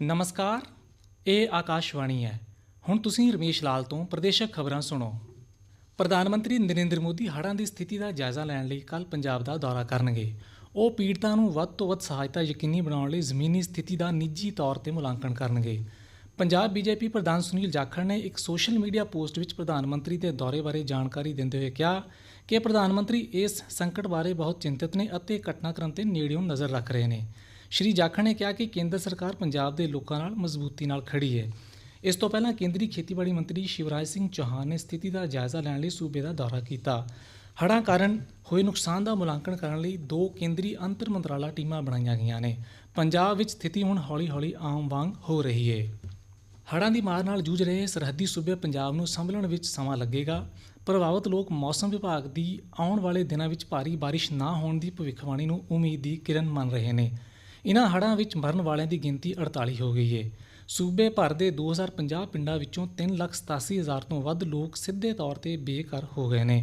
ਨਮਸਕਾਰ, ਇਹ ਆਕਾਸ਼ਵਾਣੀ ਹੈ। ਹੁਣ ਤੁਸੀਂ ਰਮੇਸ਼ ਲਾਲ ਤੋਂ ਪ੍ਰਦੇਸ਼ਕ ਖਬਰਾਂ ਸੁਣੋ। ਪ੍ਰਧਾਨ ਮੰਤਰੀ ਨਰਿੰਦਰ ਮੋਦੀ ਹੜ੍ਹਾਂ ਦੀ ਸਥਿਤੀ ਦਾ ਜਾਇਜ਼ਾ ਲੈਣ ਲਈ ਕੱਲ ਪੰਜਾਬ ਦਾ ਦੌਰਾ ਕਰਨਗੇ। ਉਹ ਪੀੜਤਾਂ ਨੂੰ ਵੱਧ ਤੋਂ ਵੱਧ ਸਹਾਇਤਾ ਯਕੀਨੀ ਬਣਾਉਣ ਲਈ ਜ਼ਮੀਨੀ ਸਥਿਤੀ ਦਾ ਨਿੱਜੀ ਤੌਰ ਤੇ ਮੁਲਾਂਕਣ ਕਰਨਗੇ। ਪੰਜਾਬ ਬੀਜੇਪੀ ਪ੍ਰਧਾਨ ਸੁਨੀਲ ਜਾਖੜ ਨੇ ਇੱਕ ਸੋਸ਼ਲ ਮੀਡੀਆ ਪੋਸਟ ਵਿੱਚ ਪ੍ਰਧਾਨ ਮੰਤਰੀ ਦੇ ਦੌਰੇ ਬਾਰੇ ਜਾਣਕਾਰੀ ਦਿੰਦੇ ਹੋਏ ਕਿਹਾ ਕਿ ਪ੍ਰਧਾਨ ਮੰਤਰੀ ਇਸ ਸੰਕਟ ਬਾਰੇ ਬਹੁਤ ਚਿੰਤਤ ਨੇ ਅਤੇ ਘਟਨਾਕ੍ਰਮ ਤੇ ਨੇੜਿਓਂ ਨਜ਼ਰ ਰੱਖ ਰਹੇ ਨੇ। ਸ਼੍ਰੀ ਜਾਖੜ ਨੇ ਕਿਹਾ ਕਿ ਕੇਂਦਰ ਸਰਕਾਰ ਪੰਜਾਬ ਦੇ ਲੋਕਾਂ ਨਾਲ ਮਜ਼ਬੂਤੀ ਨਾਲ ਖੜੀ ਹੈ। ਇਸ ਤੋਂ ਪਹਿਲਾਂ ਕੇਂਦਰੀ ਖੇਤੀਬਾੜੀ ਮੰਤਰੀ ਸ਼ਿਵਰਾਜ ਸਿੰਘ ਚੌਹਾਨ ਨੇ ਸਥਿਤੀ ਦਾ ਜਾਇਜ਼ਾ ਲੈਣ ਲਈ ਸੂਬੇ ਦਾ ਦੌਰਾ ਕੀਤਾ। ਹੜ੍ਹਾਂ ਕਾਰਨ ਹੋਏ ਨੁਕਸਾਨ ਦਾ ਮੁਲਾਂਕਣ ਕਰਨ ਲਈ ਦੋ ਕੇਂਦਰੀ ਅੰਤਰ ਮੰਤਰਾਲਾ ਟੀਮਾਂ ਬਣਾਈਆਂ ਗਈਆਂ ਨੇ। ਪੰਜਾਬ ਵਿੱਚ ਸਥਿਤੀ ਹੁਣ ਹੌਲੀ-ਹੌਲੀ ਆਮ ਵਾਂਗ ਹੋ ਰਹੀ ਹੈ। ਹੜ੍ਹਾਂ ਦੀ ਮਾਰ ਨਾਲ ਜੂਝ ਰਹੇ ਸਰਹੱਦੀ ਸੂਬੇ ਪੰਜਾਬ ਨੂੰ ਸੰਭਲਣ ਵਿੱਚ ਸਮਾਂ ਲੱਗੇਗਾ। ਪ੍ਰਭਾਵਿਤ ਲੋਕ ਮੌਸਮ ਵਿਭਾਗ ਦੀ ਆਉਣ ਵਾਲੇ ਦਿਨਾਂ ਵਿੱਚ ਭਾਰੀ ਬਾਰਿਸ਼ ਨਾ ਹੋਣ ਦੀ ਭਵਿੱਖਬਾਣੀ ਨੂੰ ਉਮੀਦ ਦੀ ਕਿਰਨ ਮੰਨ ਰਹੇ ਨੇ। ਇਨ੍ਹਾਂ ਹੜ੍ਹਾਂ ਵਿੱਚ ਮਰਨ ਵਾਲਿਆਂ ਦੀ ਗਿਣਤੀ 48 ਹੋ ਗਈ ਹੈ ਸੂਬੇ ਭਰ ਦੇ 2050 ਪਿੰਡਾਂ ਵਿੱਚੋਂ 387000 ਤੋਂ ਵੱਧ ਲੋਕ ਸਿੱਧੇ ਤੌਰ ਤੇ ਬੇਘਰ ਹੋ ਗਏ ਨੇ।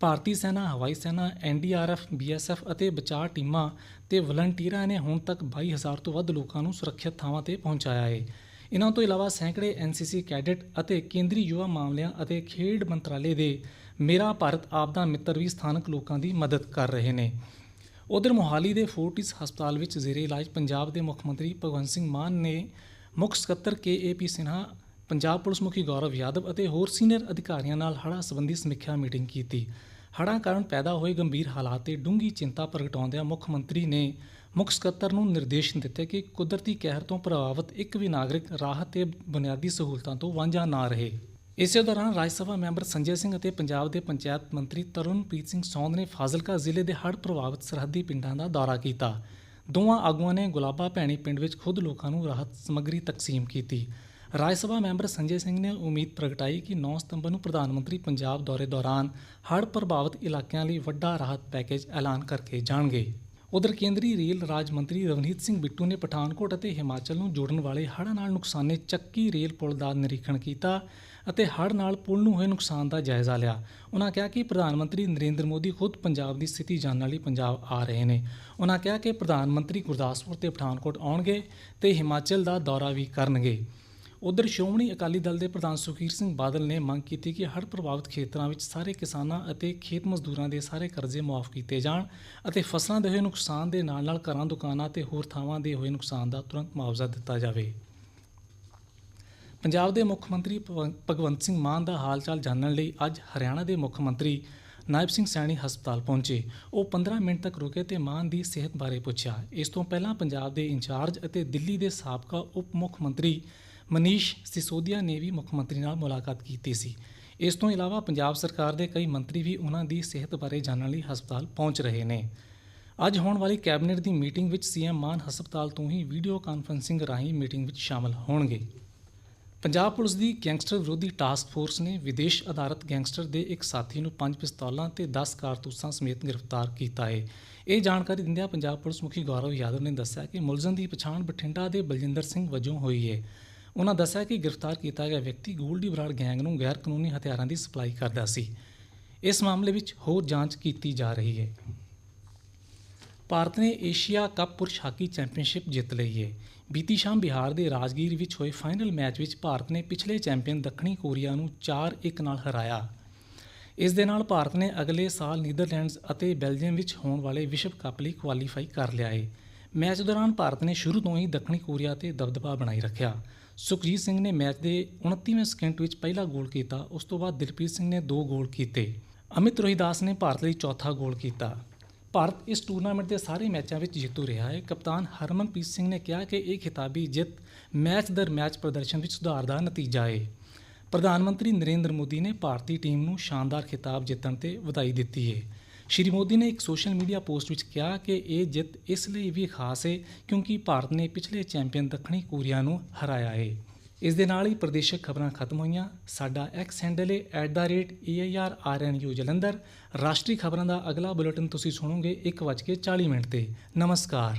ਭਾਰਤੀ ਸੈਨਾ, ਹਵਾਈ ਸੈਨਾ ਐਨਡੀਆਰਐਫ ਬੀਐਸਐਫ ਅਤੇ ਬਚਾਅ ਟੀਮਾਂ ਤੇ ਵਲੰਟੀਅਰਾਂ ਨੇ ਹੁਣ ਤੱਕ 22000 ਤੋਂ ਵੱਧ ਲੋਕਾਂ ਨੂੰ ਸੁਰੱਖਿਅਤ ਥਾਵਾਂ ਤੇ ਪਹੁੰਚਾਇਆ ਹੈ ਇਨ੍ਹਾਂ ਤੋਂ ਇਲਾਵਾ ਸੈਂਕੜੇ ਐਨਸੀਸੀ ਕੈਡਟ ਅਤੇ ਕੇਂਦਰੀ ਯੁਵਾ ਮਾਮਲਿਆਂ ਅਤੇ ਖੇਡ ਮੰਤਰਾਲੇ ਦੇ ਮੇਰਾ ਭਾਰਤ ਆਪਦਾ ਮਿੱਤਰ ਵੀ ਸਥਾਨਕ ਲੋਕਾਂ ਦੀ ਮਦਦ ਕਰ ਰਹੇ ਨੇ। ਉਧਰ ਮੋਹਾਲੀ ਦੇ ਫੋਰਟਿਸ ਹਸਪਤਾਲ ਵਿੱਚ ਜ਼ੇਰੇ ਇਲਾਜ ਪੰਜਾਬ ਦੇ ਮੁੱਖ ਮੰਤਰੀ ਭਗਵੰਤ ਸਿੰਘ ਮਾਨ ਨੇ ਮੁੱਖ ਸਕੱਤਰ ਕੇਏਪੀ ਸਿਨਹਾ, ਪੰਜਾਬ ਪੁਲਿਸ ਮੁਖੀ ਗੌਰਵ ਯਾਦਵ ਅਤੇ ਹੋਰ ਸੀਨੀਅਰ ਅਧਿਕਾਰੀਆਂ ਨਾਲ ਹੜ੍ਹਾਂ ਸੰਬੰਧੀ ਸਮੀਖਿਆ ਮੀਟਿੰਗ ਕੀਤੀ। ਹੜ੍ਹਾਂ ਕਾਰਨ ਪੈਦਾ ਹੋਏ ਗੰਭੀਰ ਹਾਲਾਤ ਤੇ ਡੂੰਘੀ ਚਿੰਤਾ ਪ੍ਰਗਟਾਉਂਦਿਆਂ ਮੁੱਖ ਮੰਤਰੀ ਨੇ ਮੁੱਖ ਸਕੱਤਰ ਨੂੰ ਨਿਰਦੇਸ਼ ਦਿੱਤੇ ਕਿ ਕੁਦਰਤੀ ਕਹਿਰ ਤੋਂ ਪ੍ਰਭਾਵਿਤ ਇੱਕ ਵੀ ਨਾਗਰਿਕ ਰਾਹਤ ਤੇ ਬੁਨਿਆਦੀ ਸਹੂਲਤਾਂ ਤੋਂ ਵਾਂਝਾ ਨਾ ਰਹੇ। ਇਸੇ ਦੌਰਾਨ ਰਾਜ ਸਭਾ ਮੈਂਬਰ ਸੰਜੇ ਸਿੰਘ ਅਤੇ ਪੰਜਾਬ ਦੇ ਪੰਚਾਇਤ ਮੰਤਰੀ ਤਰੁਣਪ੍ਰੀਤ ਸਿੰਘ ਸੌਂਦ ਨੇ ਫਾਜ਼ਿਲਕਾ ਜ਼ਿਲ੍ਹੇ ਦੇ ਹੜ੍ਹ ਪ੍ਰਭਾਵਿਤ ਸਰਹੱਦੀ ਪਿੰਡਾਂ ਦਾ ਦੌਰਾ ਕੀਤਾ। ਦੋਵਾਂ ਆਗੂਆਂ ਨੇ ਗੁਲਾਬਾ ਭੈਣੀ ਪਿੰਡ ਵਿੱਚ ਖੁਦ ਲੋਕਾਂ ਨੂੰ ਰਾਹਤ ਸਮੱਗਰੀ ਤਕਸੀਮ ਕੀਤੀ। ਰਾਜ ਸਭਾ ਮੈਂਬਰ ਸੰਜੇ ਸਿੰਘ ਨੇ ਉਮੀਦ ਪ੍ਰਗਟਾਈ ਕਿ 9 ਸਤੰਬਰ ਨੂੰ ਪ੍ਰਧਾਨ ਮੰਤਰੀ ਪੰਜਾਬ ਦੌਰੇ ਦੌਰਾਨ ਹੜ੍ਹ ਪ੍ਰਭਾਵਿਤ ਇਲਾਕਿਆਂ ਲਈ ਵੱਡਾ ਰਾਹਤ ਪੈਕੇਜ ਐਲਾਨ ਕਰਕੇ ਜਾਣਗੇ। ਉਧਰ ਕੇਂਦਰੀ ਰੇਲ ਰਾਜ ਮੰਤਰੀ ਰਵਨੀਤ ਸਿੰਘ ਬਿੱਟੂ ਨੇ ਪਠਾਨਕੋਟ ਅਤੇ ਹਿਮਾਚਲ ਨੂੰ ਜੋੜਨ ਵਾਲੇ ਹੜ੍ਹਾਂ ਨਾਲ ਨੁਕਸਾਨੇ ਚੱਕੀ ਰੇਲ ਪੁਲ ਦਾ ਨਿਰੀਖਣ ਕੀਤਾ ਅਤੇ ਹੜ੍ਹ ਨਾਲ ਪੁਲ ਨੂੰ ਹੋਏ ਨੁਕਸਾਨ ਦਾ ਜਾਇਜ਼ਾ ਲਿਆ। ਉਹਨਾਂ ਕਿਹਾ ਕਿ ਪ੍ਰਧਾਨ ਮੰਤਰੀ ਨਰਿੰਦਰ ਮੋਦੀ ਖੁਦ ਪੰਜਾਬ ਦੀ ਸਥਿਤੀ ਜਾਣਨ ਲਈ ਪੰਜਾਬ ਆ ਰਹੇ ਨੇ। ਉਹਨਾਂ ਕਿਹਾ ਕਿ ਪ੍ਰਧਾਨ ਮੰਤਰੀ ਗੁਰਦਾਸਪੁਰ ਤੇ ਪਠਾਨਕੋਟ ਆਉਣਗੇ ਤੇ ਹਿਮਾਚਲ ਦਾ ਦੌਰਾ ਵੀ ਕਰਨਗੇ। ਉਧਰ ਸ਼੍ਰੋਮਣੀ ਅਕਾਲੀ ਦਲ ਦੇ ਪ੍ਰਧਾਨ ਸੁਖੀਰ ਸਿੰਘ ਬਾਦਲ ਨੇ ਮੰਗ ਕੀਤੀ ਕਿ ਹੜ੍ਹ ਪ੍ਰਭਾਵਿਤ ਖੇਤਰਾਂ ਵਿੱਚ ਸਾਰੇ ਕਿਸਾਨਾਂ ਅਤੇ ਖੇਤ ਮਜ਼ਦੂਰਾਂ ਦੇ ਸਾਰੇ ਕਰਜ਼ੇ ਮੁਆਫ ਕੀਤੇ ਜਾਣ ਅਤੇ ਫਸਲਾਂ ਦੇ ਹੋਏ ਨੁਕਸਾਨ ਦੇ ਨਾਲ-ਨਾਲ ਘਰਾਂ, ਦੁਕਾਨਾਂ ਤੇ ਹੋਰ ਥਾਵਾਂ ਦੇ ਹੋਏ ਨੁਕਸਾਨ ਦਾ ਤੁਰੰਤ ਮੁਆਵਜ਼ਾ ਦਿੱਤਾ ਜਾਵੇ। ਪੰਜਾਬ ਦੇ ਮੁੱਖ ਮੰਤਰੀ ਭਗਵੰ- ਭਗਵੰਤ ਸਿੰਘ ਮਾਨ ਦਾ ਹਾਲ-ਚਾਲ ਜਾਣਨ ਲਈ ਅੱਜ ਹਰਿਆਣਾ ਦੇ ਮੁੱਖ ਮੰਤਰੀ ਨਾਇਬ ਸਿੰਘ ਸੈਣੀ ਹਸਪਤਾਲ ਪਹੁੰਚੇ। ਉਹ 15 ਮਿੰਟ ਤੱਕ ਰੁਕੇ ਤੇ ਮਾਨ ਦੀ ਸਿਹਤ ਬਾਰੇ ਪੁੱਛਿਆ। ਇਸ ਤੋਂ ਪਹਿਲਾਂ ਪੰਜਾਬ ਦੇ ਇੰਚਾਰਜ ਅਤੇ ਦਿੱਲੀ ਦੇ ਸਾਬਕਾ ਉਪ ਮੁੱਖ ਮੰਤਰੀ ਮਨੀਸ਼ ਸਿਸੋਦੀਆ ਨੇ ਵੀ ਮੁੱਖ ਮੰਤਰੀ ਨਾਲ ਮੁਲਾਕਾਤ ਕੀਤੀ ਸੀ। ਇਸ ਤੋਂ ਇਲਾਵਾ ਪੰਜਾਬ ਸਰਕਾਰ ਦੇ ਕਈ ਮੰਤਰੀ ਵੀ ਉਹਨਾਂ ਦੀ ਸਿਹਤ ਬਾਰੇ ਜਾਣਨ ਲਈ ਹਸਪਤਾਲ ਪਹੁੰਚ ਰਹੇ ਨੇ। ਅੱਜ ਹੋਣ ਵਾਲੀ ਕੈਬਨਿਟ ਦੀ ਮੀਟਿੰਗ ਵਿੱਚ ਸੀਐਮ ਮਾਨ ਹਸਪਤਾਲ ਤੋਂ ਹੀ ਵੀਡੀਓ ਕਾਨਫਰੰਸਿੰਗ ਰਾਹੀਂ ਮੀਟਿੰਗ ਵਿੱਚ ਸ਼ਾਮਲ ਹੋਣਗੇ। ਪੰਜਾਬ ਪੁਲਿਸ ਦੀ ਗੈਂਗਸਟਰ ਵਿਰੋਧੀ ਟਾਸਕ ਫੋਰਸ ਨੇ ਵਿਦੇਸ਼ ਆਧਾਰਿਤ ਗੈਂਗਸਟਰ ਦੇ ਇੱਕ ਸਾਥੀ ਨੂੰ ਪੰਜ ਪਿਸਤੌਲਾਂ ਤੇ 10 ਕਾਰਤੂਸਾਂ ਸਮੇਤ ਗ੍ਰਿਫਤਾਰ ਕੀਤਾ ਹੈ ਇਹ ਜਾਣਕਾਰੀ ਦਿੰਦਿਆਂ ਪੰਜਾਬ ਪੁਲਿਸ ਮੁਖੀ ਗੌਰਵ ਯਾਦਵ ਨੇ ਦੱਸਿਆ ਕਿ ਮੁਲਜ਼ਮ ਦੀ ਪਛਾਣ ਬਠਿੰਡਾ ਦੇ ਬਲਜਿੰਦਰ ਸਿੰਘ ਵਜੋਂ ਹੋਈ ਹੈ ਉਹਨਾਂ ਦੱਸਿਆ ਕਿ ਗ੍ਰਿਫਤਾਰ ਕੀਤਾ ਗਿਆ ਵਿਅਕਤੀ ਗੋਲਡੀ ਬਰਾੜ ਗੈਂਗ ਨੂੰ ਗੈਰ ਕਾਨੂੰਨੀ ਹਥਿਆਰਾਂ ਦੀ ਸਪਲਾਈ ਕਰਦਾ ਸੀ। ਇਸ ਮਾਮਲੇ ਵਿੱਚ ਹੋਰ ਜਾਂਚ ਕੀਤੀ ਜਾ ਰਹੀ ਹੈ। ਭਾਰਤ ਨੇ ਏਸ਼ੀਆ ਕੱਪ ਪੁਰਸ਼ ਹਾਕੀ ਚੈਂਪੀਅਨਸ਼ਿਪ ਜਿੱਤ ਲਈ ਹੈ। ਬੀਤੀ ਸ਼ਾਮ ਬਿਹਾਰ ਦੇ ਰਾਜਗੀਰ ਵਿੱਚ ਹੋਏ ਫਾਈਨਲ ਮੈਚ ਵਿੱਚ ਭਾਰਤ ਨੇ ਪਿਛਲੇ ਚੈਂਪੀਅਨ ਦੱਖਣੀ ਕੋਰੀਆ ਨੂੰ 4-1 ਨਾਲ ਹਰਾਇਆ। ਇਸ ਦੇ ਨਾਲ ਭਾਰਤ ਨੇ ਅਗਲੇ ਸਾਲ ਨੀਦਰਲੈਂਡਸ ਅਤੇ ਬੈਲਜੀਅਮ ਵਿੱਚ ਹੋਣ ਵਾਲੇ ਵਿਸ਼ਵ ਕੱਪ ਲਈ ਕੁਆਲੀਫਾਈ ਕਰ ਲਿਆ ਹੈ। ਮੈਚ ਦੌਰਾਨ ਭਾਰਤ ਨੇ ਸ਼ੁਰੂ ਤੋਂ ਹੀ ਦੱਖਣੀ ਕੋਰੀਆ ਤੇ ਦਬਦਬਾ ਬਣਾਈ ਰੱਖਿਆ। ਸੁਖਜੀਤ ਸਿੰਘ ਨੇ ਮੈਚ ਦੇ 29ਵੇਂ ਸਕਿੰਟ ਵਿੱਚ ਪਹਿਲਾ ਗੋਲ ਕੀਤਾ, ਉਸ ਤੋਂ ਬਾਅਦ ਦਿਲਪ੍ਰੀਤ ਸਿੰਘ ਨੇ ਦੋ ਗੋਲ ਕੀਤੇ। ਅਮਿਤ ਰੋਹਿਦਾਸ ਨੇ ਭਾਰਤ ਲਈ ਚੌਥਾ ਗੋਲ ਕੀਤਾ। ਭਾਰਤ ਇਸ ਟੂਰਨਾਮੈਂਟ ਦੇ ਸਾਰੇ ਮੈਚਾਂ ਵਿੱਚ ਜੇਤੂ ਰਿਹਾ ਹੈ। ਕਪਤਾਨ ਹਰਮਨਪ੍ਰੀਤ ਸਿੰਘ ਨੇ ਕਿਹਾ ਕਿ ਇਹ ਖਿਤਾਬੀ ਜਿੱਤ ਮੈਚ ਦਰ ਮੈਚ ਪ੍ਰਦਰਸ਼ਨ ਵਿੱਚ ਸੁਧਾਰ ਦਾ ਨਤੀਜਾ ਹੈ ਪ੍ਰਧਾਨ ਮੰਤਰੀ ਨਰਿੰਦਰ ਮੋਦੀ ਨੇ ਭਾਰਤੀ ਟੀਮ ਨੂੰ ਸ਼ਾਨਦਾਰ ਖਿਤਾਬ ਜਿੱਤਣ ਤੇ ਵਧਾਈ ਦਿੱਤੀ ਹੈ ਸ਼੍ਰੀ ਮੋਦੀ ਨੇ ਇੱਕ ਸੋਸ਼ਲ ਮੀਡੀਆ ਪੋਸਟ ਵਿੱਚ ਕਿਹਾ ਕਿ ਇਹ ਜਿੱਤ ਇਸ ਲਈ ਵੀ ਖਾਸ ਹੈ ਕਿਉਂਕਿ ਭਾਰਤ ਨੇ ਪਿਛਲੇ ਚੈਂਪੀਅਨ ਦੱਖਣੀ ਕੋਰੀਆ ਨੂੰ ਹਰਾਇਆ ਹੈ। ਇਸ ਦੇ ਨਾਲ ਹੀ ਪ੍ਰਦੇਸ਼ਕ ਖਬਰਾਂ ਖਤਮ ਹੋਈਆਂ। ਸਾਡਾ ਐਕਸ ਹੈਂਡਲ ਹੈ @airrnu ਜਲੰਧਰ। ਰਾਸ਼ਟਰੀ ਖਬਰਾਂ ਦਾ ਅਗਲਾ ਬੁਲੇਟਿਨ ਤੁਸੀਂ ਸੁਣੋਗੇ 1:40 ਮਿੰਟ ਤੇ। ਨਮਸਕਾਰ।